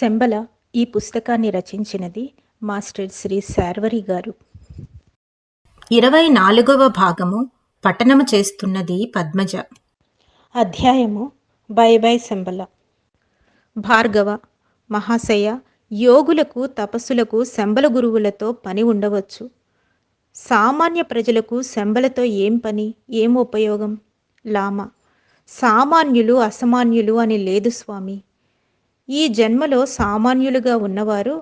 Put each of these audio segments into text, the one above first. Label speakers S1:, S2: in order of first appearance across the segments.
S1: శంబల ఈ పుస్తకాన్ని రచించినది మాస్టర్ శ్రీ శార్వరి గారు.
S2: ఇరవై నాలుగవ భాగము పఠనము చేస్తున్నది పద్మజ.
S1: అధ్యాయము బై బై శంబల. భార్గవ మహాశయ యోగులకు తపస్సులకు శంబల గురువులతో పని ఉండవచ్చు. సామాన్య ప్రజలకు శంబలతో ఏం పని ఏం ఉపయోగం? లామ. సామాన్యులు అసామాన్యులు అని లేదు స్వామి. ఈ జన్మలో సామాన్యులుగా ఉన్నవారు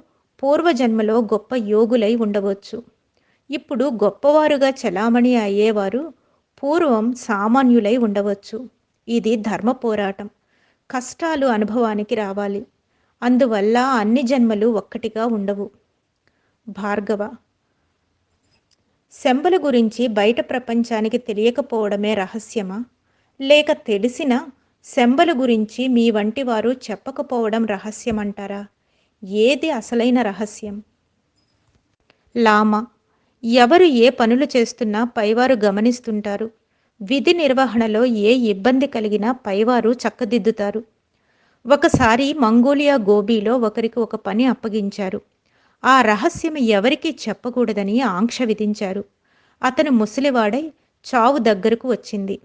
S1: పూర్వజన్మలో గొప్ప యోగులై ఉండవచ్చు. ఇప్పుడు గొప్పవారుగా చలామణి అయ్యేవారు పూర్వం సామాన్యులై ఉండవచ్చు. ఇది ధర్మ పోరాటం. కష్టాలు అనుభవానికి రావాలి. అందువల్ల అన్ని జన్మలు ఒక్కటిగా ఉండవు. భార్గవ శంబల గురించి బయట ప్రపంచానికి తెలియకపోవడమే రహస్యమా? లేక తెలిసిన శంబల గురించి మీ వంటి వారు చెప్పకపోవడం రహస్యమంటారా? ఏది అసలైన రహస్యం? లామ ఎవరు ఏ పనులు చేస్తున్నా పైవారు గమనిస్తుంటారు. విధి నిర్వహణలో ఏ ఇబ్బంది కలిగినా పైవారు చక్కదిద్దుతారు. ఒకసారి మంగోలియా గోబీలో ఒకరికి ఒక పని అప్పగించారు. ఆ రహస్యం ఎవరికీ చెప్పకూడదని ఆంక్ష విధించారు. అతను ముసలివాడై చావు దగ్గరకు వచ్చింది.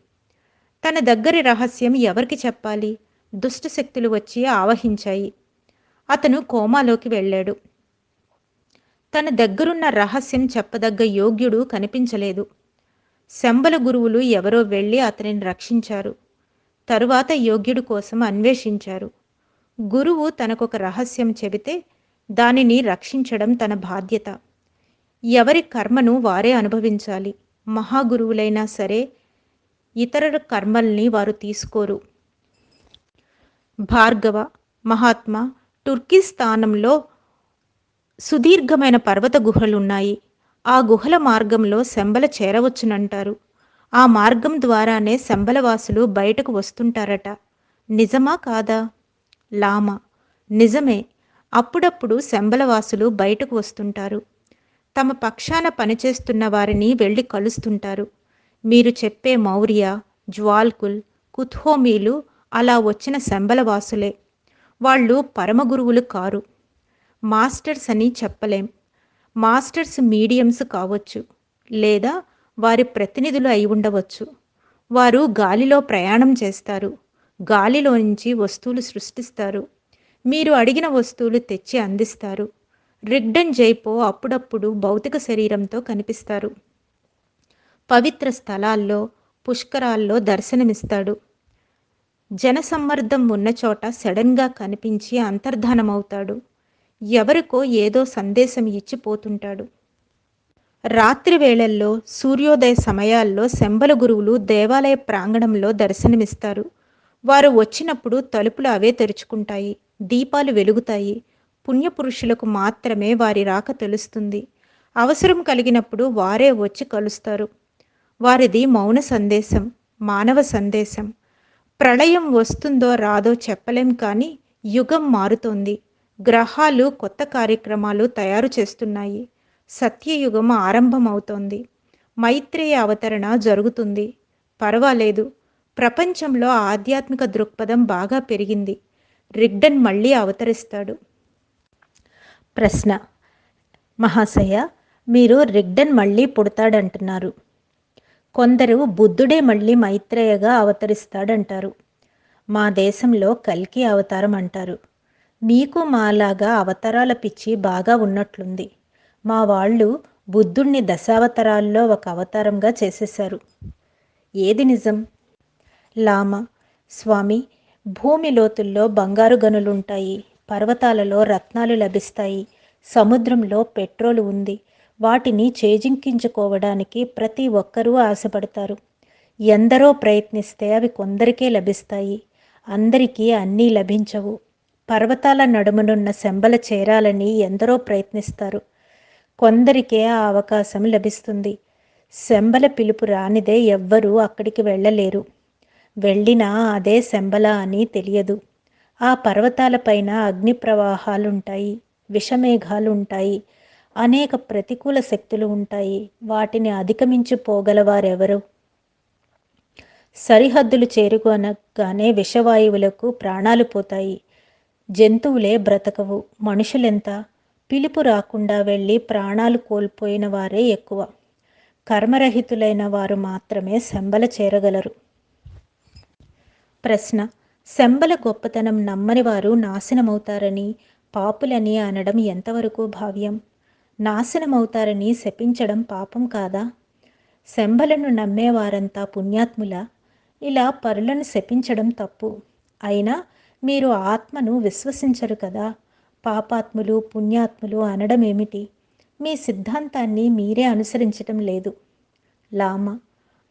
S1: తన దగ్గరి రహస్యం ఎవరికి చెప్పాలి? దుష్టశక్తులు వచ్చి ఆవహించాయి. అతను కోమాలోకి వెళ్ళాడు. తన దగ్గరున్న రహస్యం చెప్పదగ్గ యోగ్యుడు కనిపించలేదు. శంబల గురువులు ఎవరో వెళ్ళి అతనిని రక్షించారు. తరువాత యోగ్యుడు కోసం అన్వేషించారు. గురువు తనకొక రహస్యం చెబితే దానిని రక్షించడం తన బాధ్యత. ఎవరి కర్మను వారే అనుభవించాలి. మహాగురువులైనా సరే ఇతరుల కర్మల్ని వారు తీసుకోరు. భార్గవ మహాత్మా తుర్కీస్థానంలో సుదీర్ఘమైన పర్వత గుహలున్నాయి. ఆ గుహల మార్గంలో శంబల చేరవచ్చునంటారు. ఆ మార్గం ద్వారానే శంబలవాసులు బయటకు వస్తుంటారట. నిజమా కాదా? లామ. నిజమే. అప్పుడప్పుడు శంబలవాసులు బయటకు వస్తుంటారు. తమ పక్షాన పనిచేస్తున్న వారిని వెళ్ళి కలుస్తుంటారు. మీరు చెప్పే మౌర్య జ్వాల్కుల్ కుత్హోమీలు అలా వచ్చిన శంబలవాసులే. వాళ్ళు పరమగురువులు కారు. మాస్టర్స్ అని చెప్పలేం. మాస్టర్స్ మీడియంస్ కావచ్చు. లేదా వారి ప్రతినిధులు అయి ఉండవచ్చు. వారు గాలిలో ప్రయాణం చేస్తారు. గాలిలో నుంచి వస్తువులు సృష్టిస్తారు. మీరు అడిగిన వస్తువులు తెచ్చి అందిస్తారు. రిగ్డన్ జైపో అప్పుడప్పుడు భౌతిక శరీరంతో కనిపిస్తారు. పవిత్ర స్థలాల్లో పుష్కరాల్లో దర్శనమిస్తాడు. జనసమ్మర్దం ఉన్న చోట సడన్గా కనిపించి అంతర్ధానమవుతాడు. ఎవరికో ఏదో సందేశం ఇచ్చిపోతుంటాడు రాత్రి వేళల్లో సూర్యోదయ సమయాల్లో శంబల గురువులు దేవాలయ ప్రాంగణంలో దర్శనమిస్తారు. వారు వచ్చినప్పుడు తలుపులు అవే తెరుచుకుంటాయి దీపాలు వెలుగుతాయి. పుణ్యపురుషులకు మాత్రమే వారి రాక తెలుస్తుంది. అవసరం కలిగినప్పుడు వారే వచ్చి కలుస్తారు. వారిది మౌన సందేశం మానవ సందేశం. ప్రళయం వస్తుందో రాదో చెప్పలేం కానీ యుగం మారుతోంది. గ్రహాలు కొత్త కార్యక్రమాలు తయారు చేస్తున్నాయి. సత్యయుగం ఆరంభమవుతోంది. మైత్రేయ అవతరణ జరుగుతుంది. పర్వాలేదు. ప్రపంచంలో ఆధ్యాత్మిక దృక్పథం బాగా పెరిగింది. రిగ్డన్ మళ్ళీ అవతరిస్తాడు. ప్రశ్న. మహాశయ మీరు రిగ్డన్ మళ్ళీ పుడతాడంటున్నారు. కొందరు బుద్ధుడే మళ్ళీ మైత్రేయగా అవతరిస్తాడంటారు. మా దేశంలో కల్కి అవతారం అంటారు. మీకు మాలాగా అవతారాల పిచ్చి బాగా ఉన్నట్లుంది. మా వాళ్ళు బుద్ధుణ్ణి దశావతారాల్లో ఒక అవతారంగా చేసేశారు. ఏది నిజం? లామ స్వామి భూమి లోతుల్లో బంగారు గనులుంటాయి. పర్వతాలలో రత్నాలు లభిస్తాయి. సముద్రంలో పెట్రోల్ ఉంది. వాటిని చేజింకించుకోవడానికి ప్రతి ఒక్కరూ ఆశపడతారు. ఎందరో ప్రయత్నిస్తే అవి కొందరికే లభిస్తాయి. అందరికీ అన్నీ లభించవు. పర్వతాల నడుమనున్న శంబల చేరాలని ఎందరో ప్రయత్నిస్తారు. కొందరికే ఆ అవకాశం లభిస్తుంది. శంబల పిలుపు రానిదే ఎవ్వరూ అక్కడికి వెళ్ళలేరు. వెళ్ళినా అదే శంబల అని తెలియదు. ఆ పర్వతాలపైన అగ్ని ప్రవాహాలుంటాయి విషమేఘాలుంటాయి అనేక ప్రతికూల శక్తులు ఉంటాయి. వాటిని అధిగమించిపోగలవారెవరు సరిహద్దులు చేరుకోనగానే విషవాయువులకు ప్రాణాలు పోతాయి. జంతువులే బ్రతకవు. మనుషులెంత? పిలుపు రాకుండా వెళ్ళి ప్రాణాలు కోల్పోయిన వారే ఎక్కువ. కర్మరహితులైన వారు మాత్రమే శంబల చేరగలరు. ప్రశ్న. శంబల గొప్పతనం నమ్మని వారు నాశనమవుతారని పాపులని అనడం ఎంతవరకు భావ్యం? నాశనమవుతారని శపించడం పాపం కాదా? శంబలను నమ్మేవారంతా పుణ్యాత్ముల? ఇలా పరులను శపించడం తప్పు. అయినా మీరు ఆత్మను విశ్వసించరు కదా? పాపాత్ములు పుణ్యాత్ములు అనడం ఏమిటి మీ సిద్ధాంతాన్ని మీరే అనుసరించటం లేదు. లామ.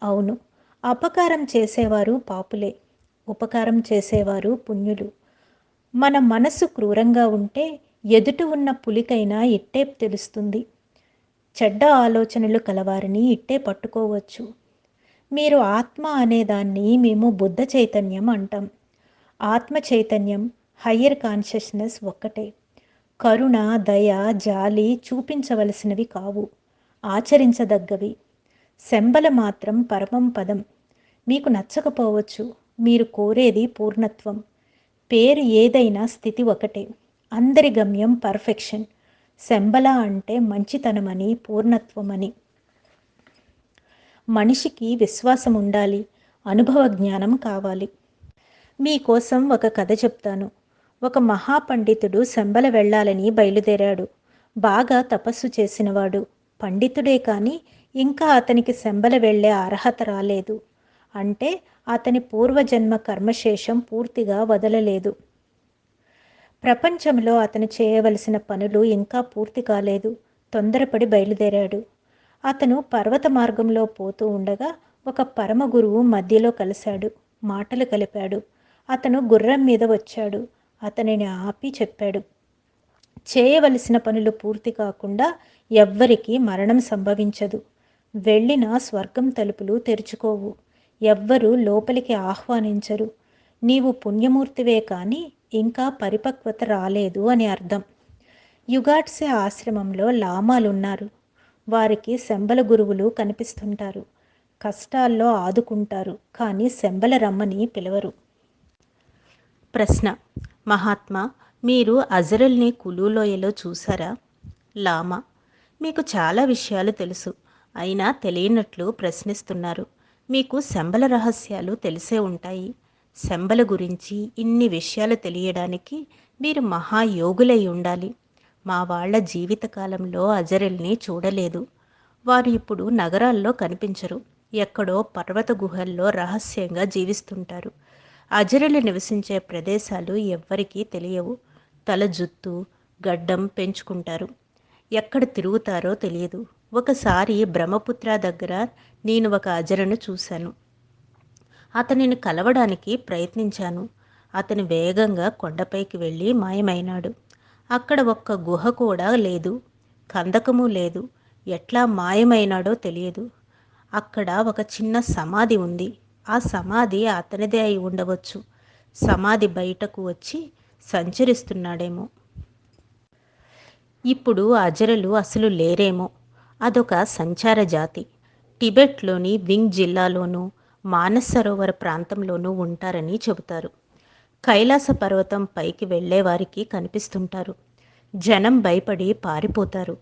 S1: అవును. అపకారం చేసేవారు పాపులే. ఉపకారం చేసేవారు పుణ్యులు. మన మనసు క్రూరంగా ఉంటే ఎదుట ఉన్న పులికైనా ఇట్టే తెలుస్తుంది. చెడ్డ ఆలోచనలు కలవారిని ఇట్టే పట్టుకోవచ్చు. మీరు ఆత్మ అనేదాన్ని మేము బుద్ధ చైతన్యం అంటాం. ఆత్మ చైతన్యం హయ్యర్ కాన్షియస్నెస్ ఒక్కటే. కరుణ దయ జాలి చూపించవలసినవి కావు. ఆచరించదగ్గవి. శంబల మాత్రం పరమం పదం. మీకు నచ్చకపోవచ్చు. మీరు కోరేది పూర్ణత్వం. పేరు ఏదైనా స్థితి ఒకటే. అందరి గమ్యం పర్ఫెక్షన్. శంబల అంటే మంచితనమని పూర్ణత్వమని. మనిషికి విశ్వాసం ఉండాలి అనుభవ జ్ఞానం కావాలి. మీకోసం ఒక కథ చెప్తాను. ఒక మహాపండితుడు శంబల వెళ్ళాలని బయలుదేరాడు. బాగా తపస్సు చేసినవాడు. పండితుడే కానీ ఇంకా అతనికి శంబల వెళ్ళే అర్హత రాలేదు. అంటే అతని పూర్వజన్మ కర్మశేషం పూర్తిగా వదలలేదు. ప్రపంచంలో అతను చేయవలసిన పనులు ఇంకా పూర్తి కాలేదు. తొందరపడి బయలుదేరాడు. అతను పర్వత మార్గంలో పోతూ ఉండగా ఒక పరమ గురువు మధ్యలో కలిశాడు. మాటలు కలిపాడు. అతను గుర్రం మీద వచ్చాడు. అతనిని ఆపి చెప్పాడు. చేయవలసిన పనులు పూర్తి కాకుండా ఎవ్వరికీ మరణం సంభవించదు. వెళ్ళిన స్వర్గం తలుపులు తెరుచుకోవు. ఎవ్వరూ లోపలికి ఆహ్వానించరు. నీవు పుణ్యమూర్తివే కానీ ఇంకా పరిపక్వత రాలేదు అని అర్థం. యుగాట్సే ఆశ్రమంలో లామాలున్నారు. వారికి శంబల గురువులు కనిపిస్తుంటారు. కష్టాల్లో ఆదుకుంటారు కానీ శంబల రమ్మని పిలవరు. ప్రశ్న మహాత్మా మీరు అజరల్ని కులూలోయలో చూసారా? లామా మీకు చాలా విషయాలు తెలుసు. అయినా తెలియనట్లు ప్రశ్నిస్తున్నారు. మీకు శంబల రహస్యాలు తెలిసే ఉంటాయి. శంబల గురించి ఇన్ని విషయాలు తెలియడానికి మీరు మహాయోగులై ఉండాలి. మా వాళ్ళ జీవితకాలంలో అజరల్ని చూడలేదు. వారు ఇప్పుడు నగరాల్లో కనిపించరు. ఎక్కడో పర్వత గుహల్లో రహస్యంగా జీవిస్తుంటారు. అజరలు నివసించే ప్రదేశాలు ఎవ్వరికీ తెలియవు. తల జుత్తు గడ్డం పెంచుకుంటారు. ఎక్కడ తిరుగుతారో తెలియదు. ఒకసారి బ్రహ్మపుత్ర దగ్గర నేను ఒక అజరను చూశాను. అతనిని కలవడానికి ప్రయత్నించాను. అతను వేగంగా కొండపైకి వెళ్ళి మాయమైనాడు. అక్కడ ఒక్క గుహ కూడా లేదు. కందకము లేదు. ఎట్లా మాయమైనాడో తెలియదు. అక్కడ ఒక చిన్న సమాధి ఉంది. ఆ సమాధి అతనిదే అయి ఉండవచ్చు. సమాధి బయటకు వచ్చి సంచరిస్తున్నాడేమో. ఇప్పుడు అజరలు అసలు లేరేమో. అదొక సంచార జాతి. టిబెట్లోని వింగ్ జిల్లాలోనూ మానస్ సరోవర ప్రాంతంలోనూ ఉంటారని చెబుతారు. కైలాస పర్వతం పైకి వెళ్ళేవారికి కనిపిస్తుంటారు. జనం భయపడి పారిపోతారు.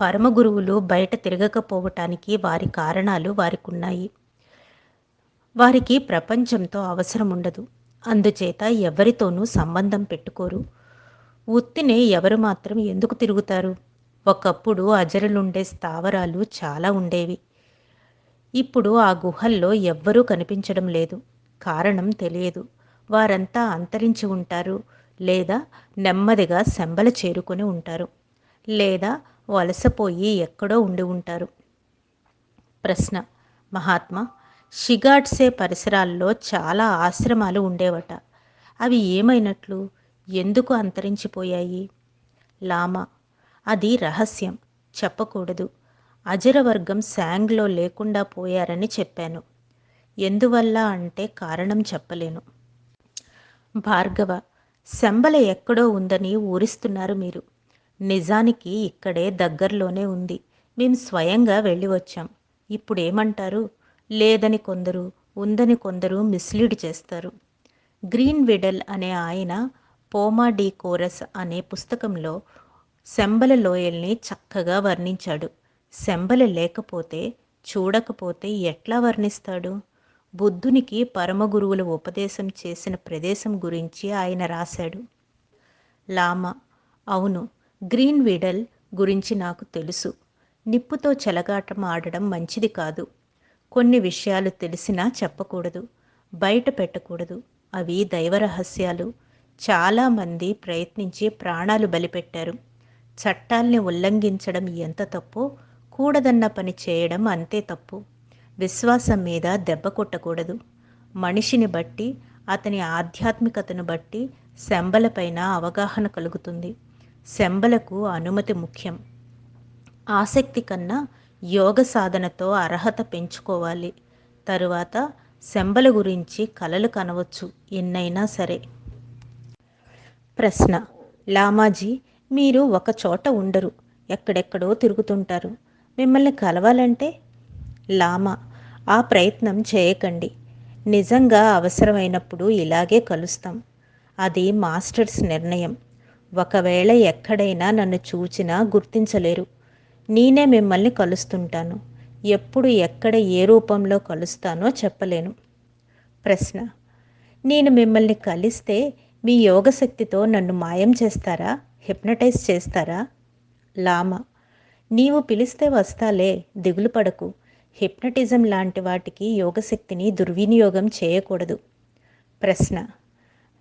S1: పరమగురువులు బయట తిరగకపోవటానికి వారి కారణాలు వారికున్నాయి. వారికి ప్రపంచంతో అవసరం ఉండదు. అందుచేత ఎవరితోనూ సంబంధం పెట్టుకోరు. ఉత్తినే ఎవరు మాత్రం ఎందుకు తిరుగుతారు? ఒకప్పుడు అజరులుండే స్థావరాలు చాలా ఉండేవి. ఇప్పుడు ఆ గుహల్లో ఎవ్వరూ కనిపించడం లేదు. కారణం తెలియదు. వారంతా అంతరించి ఉంటారు లేదా నెమ్మదిగా శంబల చేరుకొని ఉంటారు లేదా వలసపోయి ఎక్కడో ఉండి ఉంటారు. ప్రశ్న మహాత్మా షిగాడ్సే పరిసరాల్లో చాలా ఆశ్రమాలు ఉండేవట. అవి ఏమైనట్లు? ఎందుకు అంతరించిపోయాయి? లామా అది రహస్యం. చెప్పకూడదు. అజరవర్గం శాంగ్లో లేకుండా పోయారని చెప్పాను. ఎందువల్ల అంటే కారణం చెప్పలేను. భార్గవ శంబల ఎక్కడో ఉందని ఊరిస్తున్నారు మీరు. నిజానికి ఇక్కడే దగ్గరలోనే ఉంది. మేము స్వయంగా వెళ్ళి వచ్చాం. ఇప్పుడేమంటారు? లేదని కొందరు ఉందని కొందరు మిస్లీడ్ చేస్తారు. గ్రీన్ విడల్ అనే ఆయన పోమా డి కోరస్ అనే పుస్తకంలో శంబల లోయల్ని చక్కగా వర్ణించాడు. శంబల లేకపోతే చూడకపోతే ఎట్లా వర్ణిస్తాడు? బుద్ధునికి పరమగురువుల ఉపదేశం చేసిన ప్రదేశం గురించి ఆయన రాశాడు. లామా అవును గ్రీన్ విడల్ గురించి నాకు తెలుసు. నిప్పుతో చెలగాటం ఆడడం మంచిది కాదు. కొన్ని విషయాలు తెలిసినా చెప్పకూడదు బయట పెట్టకూడదు. అవి దైవరహస్యాలు. చాలామంది ప్రయత్నించి ప్రాణాలు బలిపెట్టారు. చట్టాల్ని ఉల్లంఘించడం ఎంత తప్పో కూడదన్న పని చేయడం అంతే తప్పు. విశ్వాసం మీద దెబ్బ కొట్టకూడదు. మనిషిని బట్టి అతని ఆధ్యాత్మికతను బట్టి శంబలపైన అవగాహన కలుగుతుంది. శంబలకు అనుమతి ముఖ్యం. ఆసక్తి కన్నా యోగ సాధనతో అర్హత పెంచుకోవాలి. తరువాత శంబల గురించి కలలు కనవచ్చు ఎన్నైనా సరే. ప్రశ్న. లామాజీ మీరు ఒక చోట ఉండరు. ఎక్కడెక్కడో తిరుగుతుంటారు. మిమ్మల్ని కలవాలంటే లామా ఆ ప్రయత్నం చేయకండి. నిజంగా అవసరమైనప్పుడు ఇలాగే కలుస్తాం. అది మాస్టర్స్ నిర్ణయం. ఒకవేళ ఎక్కడైనా నన్ను చూచినా గుర్తించలేరు. నేనే మిమ్మల్ని కలుస్తుంటాను. ఎప్పుడు ఎక్కడ ఏ రూపంలో కలుస్తానో చెప్పలేను. ప్రశ్న నేను మిమ్మల్ని కలిస్తే మీ యోగశక్తితో నన్ను మాయం చేస్తారా? హిప్నటైజ్ చేస్తారా? లామా నీవు పిలిస్తే వస్తాలే దిగులు పడకు. హిప్నటిజం లాంటి వాటికి యోగశక్తిని దుర్వినియోగం చేయకూడదు. ప్రశ్న.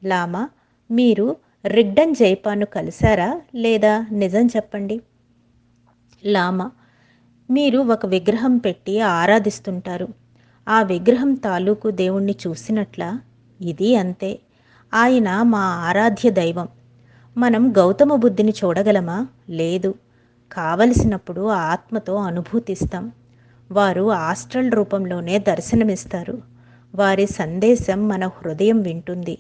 S1: లామా మీరు రిగ్డన్ జైపాను కలిశారా లేదా నిజం చెప్పండి. లామా మీరు ఒక విగ్రహం పెట్టి ఆరాధిస్తుంటారు. ఆ విగ్రహం తాలూకు దేవుణ్ణి చూసినట్ల? ఇది అంతే. ఆయన మా ఆరాధ్య దైవం. మనం గౌతమ బుద్ధిని చూడగలమా? లేదు. కావలసినప్పుడు ఆత్మతో అనుభూతిస్తాం. వారు ఆస్ట్రల్ రూపంలోనే దర్శనమిస్తారు. వారి సందేశం మన హృదయం వింటుంది.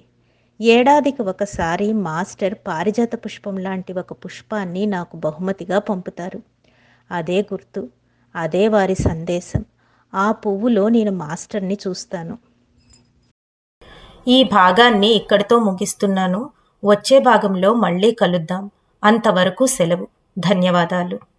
S1: ఏడాదికి ఒకసారి మాస్టర్ పారిజాత పుష్పం లాంటి ఒక పుష్పాన్ని నాకు బహుమతిగా పంపుతారు. అదే గుర్తు అదే వారి సందేశం. ఆ పువ్వులో నేను మాస్టర్ని చూస్తాను.
S2: ఈ భాగాన్ని ఇక్కడితో ముగిస్తున్నాను. వచ్చే భాగంలో మళ్ళీ కలుద్దాం. అంతవరకు సెలవు. ధన్యవాదాలు.